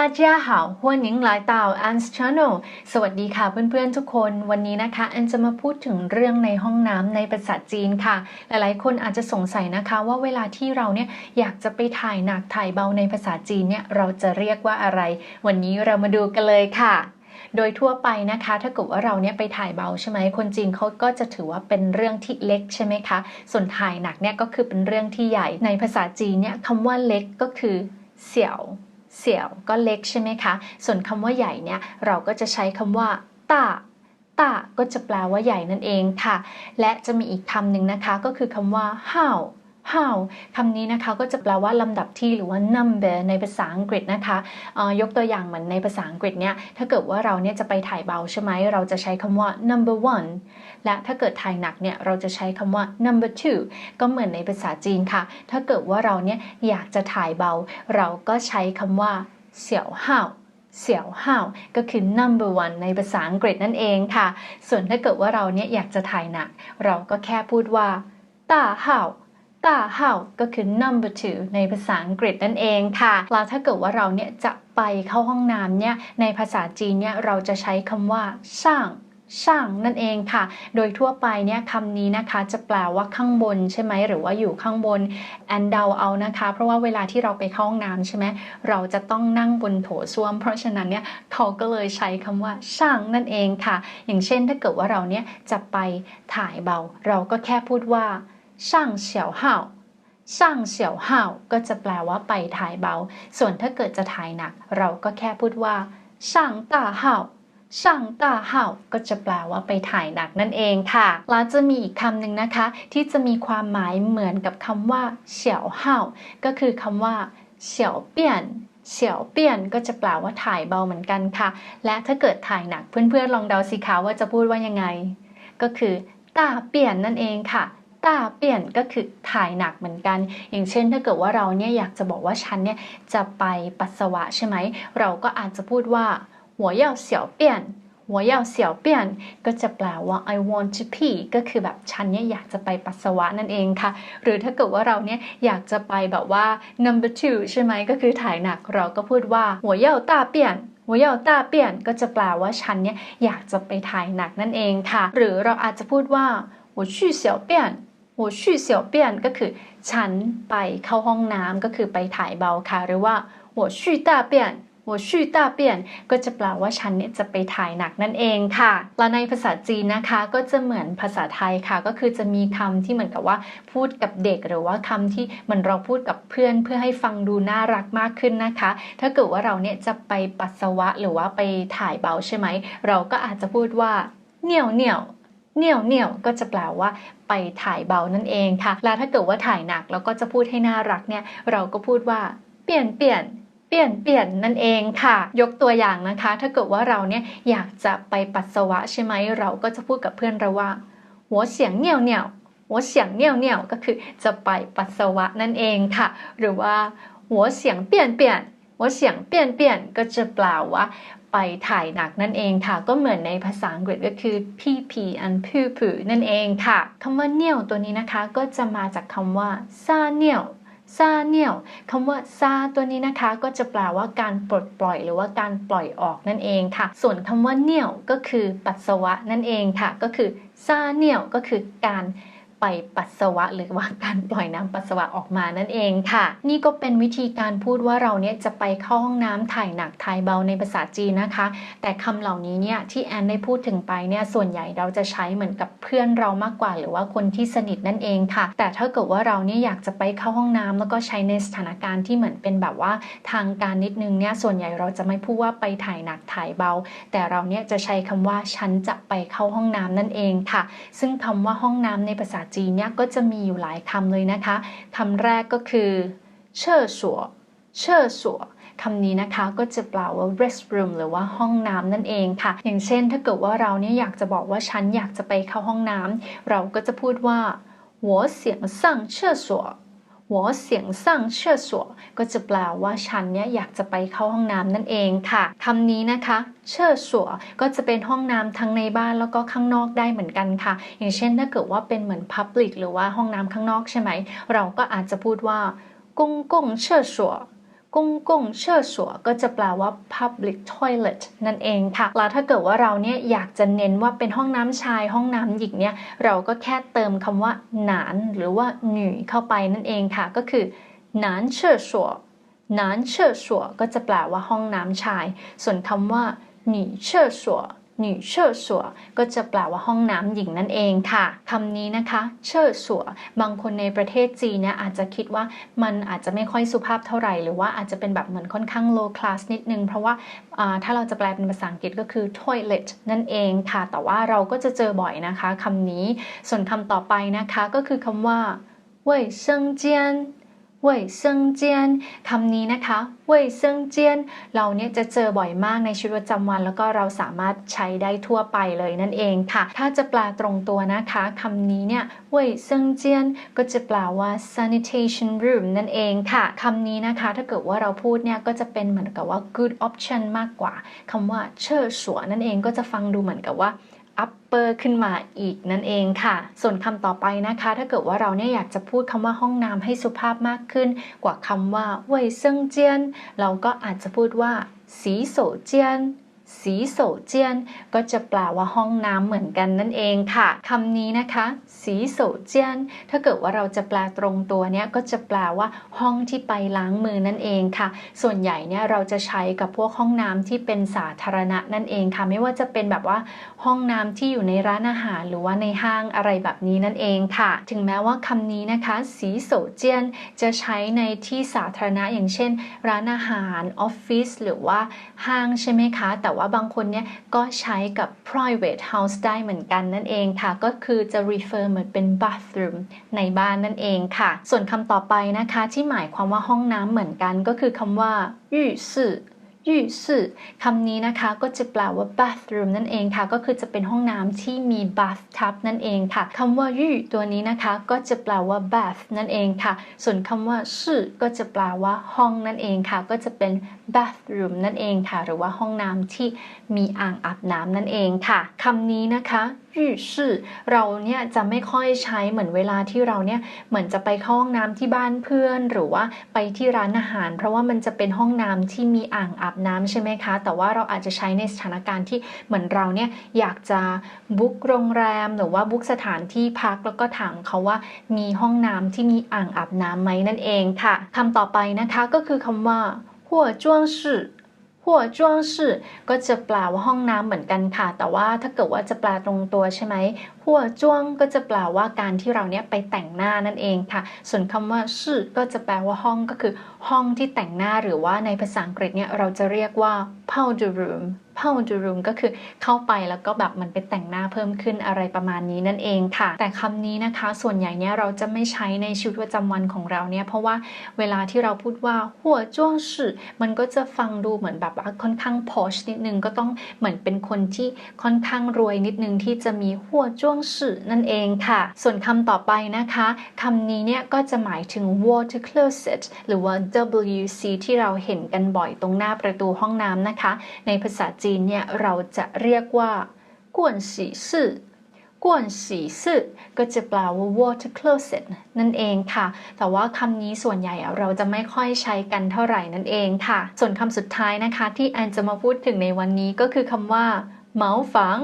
大家好欢迎来到 Anne's Channel สวัสดีค่ะเพื่อนๆทุกคน วันนี้นะคะแอนจะมาพูดถึงเรื่องในห้องน้ำในภาษาจีนค่ะ หลายๆ คนอาจจะสงสัยนะคะ ว่าเวลาที่เราเนี่ยอยากจะไปถ่ายหนักถ่ายเบาในภาษาจีนเนี่ยเราจะเรียกว่าอะไร วันนี้เรามาดูกันเลยค่ะ โดยทั่วไปนะคะ ถ้าเกิดว่าเราเนี่ยไปถ่ายเบาใช่ไหมคนจีนเขาก็จะถือว่าเป็นเรื่องที่เล็กใช่ไหมคะ ส่วนถ่ายหนักเนี่ยก็คือเป็นเรื่องที่ใหญ่ ในภาษาจีนเนี่ยคำว่าเล็กก็คือเสี่ยว เสี่ยวก็เล็กใช่ไหมคะ ส่วนคำว่าใหญ่เนี่ยเราก็จะใช้คำว่าต้าต้าก็จะแปลว่าใหญ่นั่นเองค่ะ และจะมีอีกคำหนึ่งนะคะก็คือคำว่าห้าว how คำนี้นะคะก็จะแปลว่าลำดับที่หรือว่า number ในภาษาอังกฤษนะคะยกตัวอย่างเหมือนในภาษาอังกฤษเนี่ยถ้าเกิดว่าเราเนี่ยจะไปถ่ายเบาใช่ไหมเราจะใช้คำว่า number one และถ้าเกิดถ่ายหนักเนี่ยเราจะใช้คำว่า number two ก็เหมือนในภาษาจีนค่ะ ถ้าเกิดว่าเราเนี่ยอยากจะถ่ายเบา เราก็ใช้คำว่าเสี่ยวห้าวเสี่ยวห้าวก็คือ number one ในภาษาอังกฤษนั่นเองค่ะ ส่วนถ้าเกิดว่าเราเนี่ยอยากจะถ่ายหนัก เราก็แค่พูดว่าต้าห้าว ต้าห้าก็คือ number two ในภาษาอังกฤษนั่นเองค่ะ แล้วถ้าเกิดว่าเราเนี่ยจะไปเข้าห้องน้ำเนี่ย ในภาษาจีนเนี่ยเราจะใช้คำว่าช่างช่างนั่นเองค่ะ โดยทั่วไปเนี่ยคำนี้นะคะจะแปลว่าข้างบนใช่ไหมหรือว่าอยู่ข้างบนแอนเดาเอานะคะ เพราะว่าเวลาที่เราไปเข้าห้องน้ำใช่ไหมเราจะต้องนั่งบนโถส้วม เพราะฉะนั้นเนี่ยเขาก็เลยใช้คำว่าช่างนั่นเองค่ะ อย่างเช่นถ้าเกิดว่าเราเนี่ยจะไปถ่ายเบา เราก็แค่พูดว่า ช่างเฉียวห่าช่างเฉียวห่าก็จะแปลว่าไปถ่ายเบา ส่วนถ้าเกิดจะถ่ายหนัก เราก็แค่พูดว่าช่างตาห่าช่างตาเห่าก็จะแปลว่าไปถ่ายหนักนั่นเองค่ะ แล้วจะมีอีกคำหนึ่งนะคะ ที่จะมีความหมายเหมือนกับคำว่าเฉียวเห่าก็คือคำว่าเฉียวเปี้ยนเฉียวเปี้ยนก็จะแปลว่าถ่ายเบาเหมือนกันค่ะ และถ้าเกิดถ่ายหนักเพื่อนๆลองเดาสิคะว่าจะพูดว่ายังไง ก็คือตาเปี้ยนนั่นเองค่ะ ต้าเปลี่ยนก็คือถ่ายหนักเหมือนกัน อย่างเช่น ถ้าเกิดว่าเราเนี่ยอยากจะบอกว่าฉันเนี่ยจะไปปัสสาวะใช่ไหม เราก็อาจจะพูดว่าหัวเย่าเสี่ยวเปี่ยนหัวเย่าเสี่ยวเปี่ยน ก็จะแปลว่า I want to pee ก็คือแบบฉันเนี่ยอยากจะไปปัสสาวะนั่นเองค่ะ หรือถ้าเกิดว่าเราเนี่ยอยากจะไปแบบว่า number two ใช่ไหมก็คือถ่ายหนักเราก็พูดว่าหัวเย่าต้าเปี่ยน หัวเย่าต้าเปี่ยนก็จะแปลว่าฉันเนี่ยอยากจะไปถ่ายหนักนั่นเองค่ะ หรือเราอาจจะพูดว่า我去小便 โหชื่อเสี่ยวเปียนก็คือ ฉันไปเข้าห้องน้ำก็คือไปถ่ายเบาค่ะ หรือว่าโหชื่อตาเปี้ยนโหชื่อตาเปียนก็จะแปลว่าฉันเนี่ยจะไปถ่ายหนักนั่นเองค่ะ แล้วในภาษาจีนนะคะ ก็จะเหมือนภาษาไทยค่ะ ก็คือจะมีคำที่เหมือนกับว่าพูดกับเด็กหรือว่าคำที่เหมือนเราพูดกับเพื่อนเพื่อให้ฟังดูน่ารักมากขึ้นนะคะ ถ้าเกิดว่าเราเนี่ยจะไปปัสสาวะหรือว่าไปถ่ายเบาใช่ไหม เราก็อาจจะพูดว่าเหนียวเหนียว เหนียวเหนียวก็จะแปลว่าไปถ่ายเบานั่นเองค่ะ แล้วถ้าเกิดว่าถ่ายหนักแล้วก็จะพูดให้น่ารักเนี่ยเราก็พูดว่าเปลี่ยนเปลี่ยนเปลี่ยนเปลี่ยนนั่นเองค่ะ ยกตัวอย่างนะคะ ถ้าเกิดว่าเราเนี่ยอยากจะไปปัสสาวะใช่ไหมเราก็จะพูดกับเพื่อนเราว่าหัวเสียงเหนียวเหนียวหัวเสียงเหนียวเหนียวก็คือจะไปปัสสาวะนั่นเองค่ะ หรือว่าหัวเสียงเปลี่ยนเปลี่ยน หัวเสียงเปลี่ยนเปลี่ยนก็จะแปลว่าไปถ่ายหนักนั่นเองค่ะ ก็เหมือนในภาษาอังกฤษก็คือ pee pee and poo poo นั่นเองค่ะคำว่าเนียวตัวนี้นะคะ ก็จะมาจากคำว่าซาเนียวซาเนียวคำว่าซาตัวนี้นะคะ ก็จะแปลว่าการปลดปล่อยหรือว่าการปล่อยออกนั่นเองค่ะ ส่วนคำว่าเนียวก็คือปัสสาวะนั่นเองค่ะ ก็คือซาเนียวก็คือการ ไปปัสสาวะ หรือว่าการปล่อยน้ำปัสสาวะออกมานั่นเองค่ะ นี่ก็เป็นวิธีการพูดว่าเราเนี่ยจะไปเข้าห้องน้ำถ่ายหนักถ่ายเบาในภาษาจีนนะคะ แต่คำเหล่านี้เนี่ยที่แอนได้พูดถึงไปเนี่ยส่วนใหญ่เราจะใช้เหมือนกับเพื่อนเรามากกว่า หรือว่าคนที่สนิทนั่นเองค่ะ แต่ถ้าเกิดว่าเราเนี่ยอยากจะไปเข้าห้องน้ำแล้วก็ใช้ในสถานการณ์ที่เหมือนเป็นแบบว่าทางการนิดนึงเนี่ยส่วนใหญ่เราจะไม่พูดว่าไปถ่ายหนักถ่ายเบา แต่เราเนี่ยจะใช้คำว่าฉันจะไปเข้าห้องน้ำนั่นเองค่ะ ซึ่งคำว่าห้องน้ำในภาษาจีนเนี่ยก็จะมีอยู่หลายคำเลยนะคะคำแรกก็คือเช่อสัวเช่อสัวคำนี้นะคะก็จะแปลว่า restroom หรือว่าห้องน้ำนั่นเองค่ะ อย่างเช่นถ้าเกิดว่าเราเนี่ยอยากจะบอกว่าฉันอยากจะไปเข้าห้องน้ำเราก็จะพูดว่า我想上厕所 หัวเสียงสั่งเชื่อสัวก็จะแปลว่าฉันเนี่ยอยากจะไปเข้าห้องน้ำนั่นเองค่ะคำนี้นะคะ เชื่อสัวก็จะเป็นห้องน้ำทั้งในบ้านแล้วก็ข้างนอกได้เหมือนกันค่ะ อย่างเช่นถ้าเกิดว่าเป็นเหมือน Public หรือว่าห้องน้ำข้างนอกใช่ไหม เราก็อาจจะพูดว่ากงกงเชื่อสัว กงกงเชื่อสัวก็จะแปลว่า public toilet นั่นเองค่ะ แล้วถ้าเกิดว่าเราเนี่ยอยากจะเน้นว่าเป็นห้องน้ำชายห้องน้ำหญิงเนี่ย เราก็แค่เติมคำว่าหนานหรือว่าหนีเข้าไปนั่นเองค่ะ ก็คือหนานเชื่อสัวนานเชื่อสัวก็จะแปลว่าห้องน้ำชาย ส่วนคำว่าหนีเชื่อสัว หนีเชิดสัวก็จะแปลว่าห้องน้ำหญิงนั่นเองค่ะคำนี้นะคะเชิดสัวบางคนในประเทศจีนเนี่ยอาจจะคิดว่ามันอาจจะไม่ค่อยสุภาพเท่าไหร่ หรือว่าอาจจะเป็นแบบเหมือนค่อนข้าง low class นิดนึง เพราะว่าถ้าเราจะแปลเป็นภาษาอังกฤษก็คือ toilet นั่นเองค่ะ แต่ว่าเราก็จะเจอบ่อยนะคะคำนี้ ส่วนคำต่อไปนะคะก็คือคำว่าเว่ยเซิงเจียน เว่ยเซิงเจียนคำนี้นะคะเว่ยเซิงเจียน เราเนี่ยจะเจอบ่อยมากในชีวิตประจำวัน แล้วก็เราสามารถใช้ได้ทั่วไปเลยนั่นเองค่ะ ถ้าจะแปลตรงตัวนะคะคำนี้เนี่ยเว่ยเซิงเจียน ก็จะแปลว่า sanitation room นั่นเองค่ะคำนี้นะคะ ถ้าเกิดว่าเราพูดเนี่ยก็จะเป็นเหมือนกับว่า good option มากกว่าคำว่าเชิดสัวนั่นเองก็จะฟังดูเหมือนกับว่า upper ขึ้นมาอีกนั่นเองค่ะ ส่วนคำต่อไปนะคะ ถ้าเกิดว่าเราเนี่ยอยากจะพูดคำว่าห้องน้ำให้สุภาพมากขึ้น กว่าคำว่าเว่ยเซิงเจียน เราก็อาจจะพูดว่าสีโสเจียน สีโสเจียน ก็จะแปลว่าห้องน้ำเหมือนกันนั่นเองค่ะคำนี้นะคะสีโสเจียน ถ้าเกิดว่าเราจะแปลตรงตัวเนี้ยก็จะแปลว่าห้องที่ไปล้างมือนั่นเองค่ะ ส่วนใหญ่เนี่ยเราจะใช้กับพวกห้องน้ำที่เป็นสาธารณะนั่นเองค่ะ ไม่ว่าจะเป็นแบบว่าห้องน้ำที่อยู่ในร้านอาหารหรือว่าในห้างอะไรแบบนี้นั่นเองค่ะ ถึงแม้ว่าคำนี้นะคะ สีโสเจียน จะใช้ในที่สาธารณะอย่างเช่น ร้านอาหารออฟฟิศหรือว่าห้างใช่ไหมคะแต่ว่าว่าบางคนเนี่ยก็ใช้กับ private house ได้เหมือนกันนั่นเองค่ะ ก็คือจะ refer เหมือนเป็น bathroom ในบ้านนั่นเองค่ะ ส่วนคำต่อไปนะคะ ที่หมายความว่าห้องน้ำเหมือนกันก็คือคำว่า浴室 ยู่ซื่อคำนี้นะคะก็จะแปลว่า bathroom นั่นเองค่ะ ก็คือจะเป็นห้องน้ำที่มี bathtub นั่นเองค่ะคำว่ายู่ตัวนี้นะคะก็จะแปลว่า bath นั่นเองค่ะ ส่วนคำว่าซื่อก็จะแปลว่าห้องนั่นเองค่ะ ก็จะเป็น bathroom นั่นเองค่ะ หรือว่าห้องน้ำที่มีอ่างอาบน้ำนั่นเองค่ะคำนี้นะคะยู่ซื่อเราเนี่ยจะไม่ค่อยใช้เหมือนเวลาที่เราเนี่ยเหมือนจะไปเข้าห้องน้ำที่บ้านเพื่อน หรือว่าไปที่ร้านอาหาร เพราะว่ามันจะเป็นห้องน้ำที่มีอ่างอาบน้ำใช่ไหมคะ แต่ว่าเราอาจจะใช้ในสถานการณ์ที่เหมือนเราเนี่ยอยากจะบุ๊กโรงแรมหรือว่าบุ๊กสถานที่พักแล้วก็ถามเขาว่ามีห้องน้ำที่มีอ่างอาบน้ำไหมนั่นเองค่ะคำต่อไปนะคะก็คือคำว่าหัวจ้วงชื่อหัวจ้วงชื่อก็จะแปลว่าห้องน้ำเหมือนกันค่ะ แต่ว่าถ้าเกิดว่าจะแปลตรงตัวใช่ไหมหัวจ้วงก็จะแปลว่าการที่เราเนี้ยไปแต่งหน้านั่นเองค่ะ ส่วนคำว่าชื่อก็จะแปลว่าห้องก็คือห้องที่แต่งหน้าหรือว่าในภาษาอังกฤษเนี่ยเราจะเรียกว่า powder room powder room ก็คือเข้าไปแล้วก็แบบมันไปแต่งหน้าเพิ่มขึ้นอะไรประมาณนี้นั่นเองค่ะ แต่คำนี้นะคะ ส่วนใหญ่เนี่ยเราจะไม่ใช้ในชีวิตประจำวันของเราเนี่ย เพราะว่าเวลาที่เราพูดว่าหัวจ้วงชื่อมันก็จะฟังดูเหมือนแบบว่าค่อนข้าง posh นิดนึงก็ต้องเหมือนเป็นคนที่ค่อนข้างรวยนิดนึงที่จะมีหัวจ้วงชื่อนั่นเองค่ะ ส่วนคำต่อไปนะคะคำนี้เนี่ยก็จะหมายถึง water closet หรือว่า WC ที่เราเห็นกันบ่อยตรงหน้าประตูห้องน้ำนะคะ ในภาษาจีนเนี่ยเราจะเรียกว่ากวนสีซื่อกวนสีซื่อก็จะแปลว่า water closet นั่นเองค่ะ แต่ว่าคำนี้ส่วนใหญ่เราจะไม่ค่อยใช้กันเท่าไหร่นั่นเองค่ะ ส่วนคำสุดท้ายนะคะ ที่แอนจะมาพูดถึงในวันนี้ก็คือคำว่าเหมาฝัง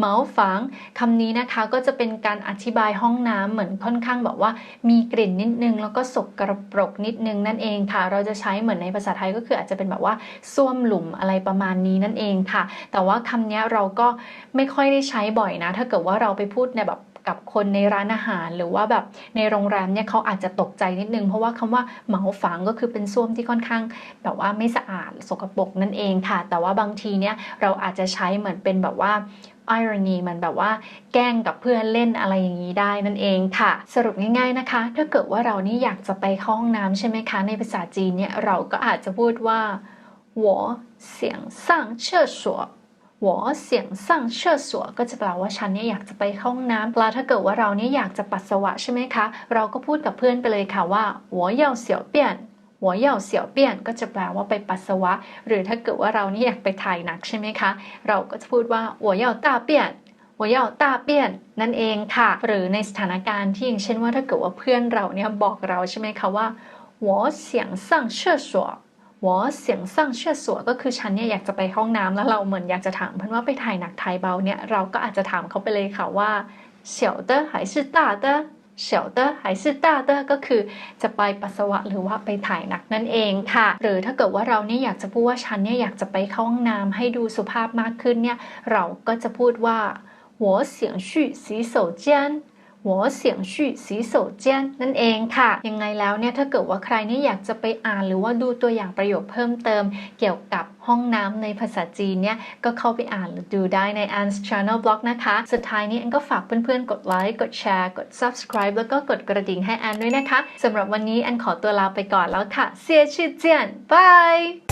เหมาฝังคำนี้นะคะก็จะเป็นการอธิบายห้องน้ำเหมือนค่อนข้างแบบว่ามีกลิ่นนิดนึง แล้วก็สกกระปรกนิดนึงนั่นเองค่ะ เราจะใช้เหมือนในภาษาไทยก็คืออาจจะเป็นแบบว่าส้วมหลุมอะไรประมาณนี้นั่นเองค่ะ แต่ว่าคำนี้เราก็ไม่ค่อยได้ใช้บ่อยนะ ถ้าเกิดว่าเราไปพูดในแบบกับคนในร้านอาหารหรือว่าแบบในโรงแรมเนี่ยเขาอาจจะตกใจนิดนึง เพราะว่าคำว่าเหมาฝังก็คือเป็นส้วมที่ค่อนข้าง แบบว่าไม่สะอาดสกปรกนั่นเองค่ะ แต่ว่าบางทีเนี่ยเราอาจจะใช้เหมือนเป็นแบบว่า irony มันแบบว่าแกล้งกับเพื่อนเล่นอะไรอย่างนี้ได้นั่นเองค่ะ สรุปง่ายๆนะคะ ถ้าเกิดว่าเรานี่อยากจะไปเข้าห้องน้ำใช่ไหมคะ ในภาษาจีนเนี่ยเราก็อาจจะพูดว่า我想上厕所我想上厕所ก็จะแปลว่าฉันเนี่ยอยากจะไปเข้าห้องน้ำแล้วถ้าเกิดว่าเราเนี่ยอยากจะปัสสาวะใช่ไหมคะ เราก็พูดกับเพื่อนไปเลยค่ะว่า我要小便 หัวเหย่าเสี่ยวเปี้ยนก็จะแปลว่าไปปัสสาวะ หรือถ้าเกิดว่าเรานี่อยากไปถ่ายหนักใช่ไหมคะ เราก็จะพูดว่าหัวเหย่าตาเปี้ยนหัวเหย่าตาเปี้ยนนั่นเองค่ะ หรือในสถานการณ์ที่อย่างเช่นว่าถ้าเกิดว่าเพื่อนเราเนี่ยบอกเราใช่ไหมคะว่าหัวเสียงสั่งเชื่อสววเสียงสั่งเชื่อสัวก็คือฉันเนี่ยอยากจะไปห้องน้ำแล้วเราเหมือนอยากจะถามเพื่อนว่าไปถ่ายหนักถ่ายเบาเนี่ยเราก็อาจจะถามเขาไปเลยค่ะว่า小的还是大的 小的还是大的小的还是大的ก็คือจะไปปัสสาวะหรือว่าไปถ่ายหนักนั่นเองค่ะ หรือถ้าเกิดว่าเราเนี่ยอยากจะพูดว่าฉันเนี่ยอยากจะไปเข้าห้องน้ำให้ดูสุภาพมากขึ้นเนี่ยเราก็จะพูดว่า我想去洗手间 หัวเสียงชื่อสีโซเจียนนั่นเองค่ะ ยังไงแล้วเนี่ยถ้าเกิดว่าใครเนี่ยอยากจะไปอ่านหรือว่าดูตัวอย่างประโยคเพิ่มเติม เกี่ยวกับห้องน้ำในภาษาจีนเนี่ยก็เข้าไปอ่านหรือดูได้ใน Anne's Channel Blog นะคะ สุดท้ายนี้แอนก็ฝากเพื่อนๆ กดไลค์ กดแชร์ กด subscribe แล้วก็กดกระดิ่งให้แอนด้วยนะคะสำหรับวันนี้แอนขอตัวลาไปก่อนแล้วค่ะ เสียชื่อเจียนบาย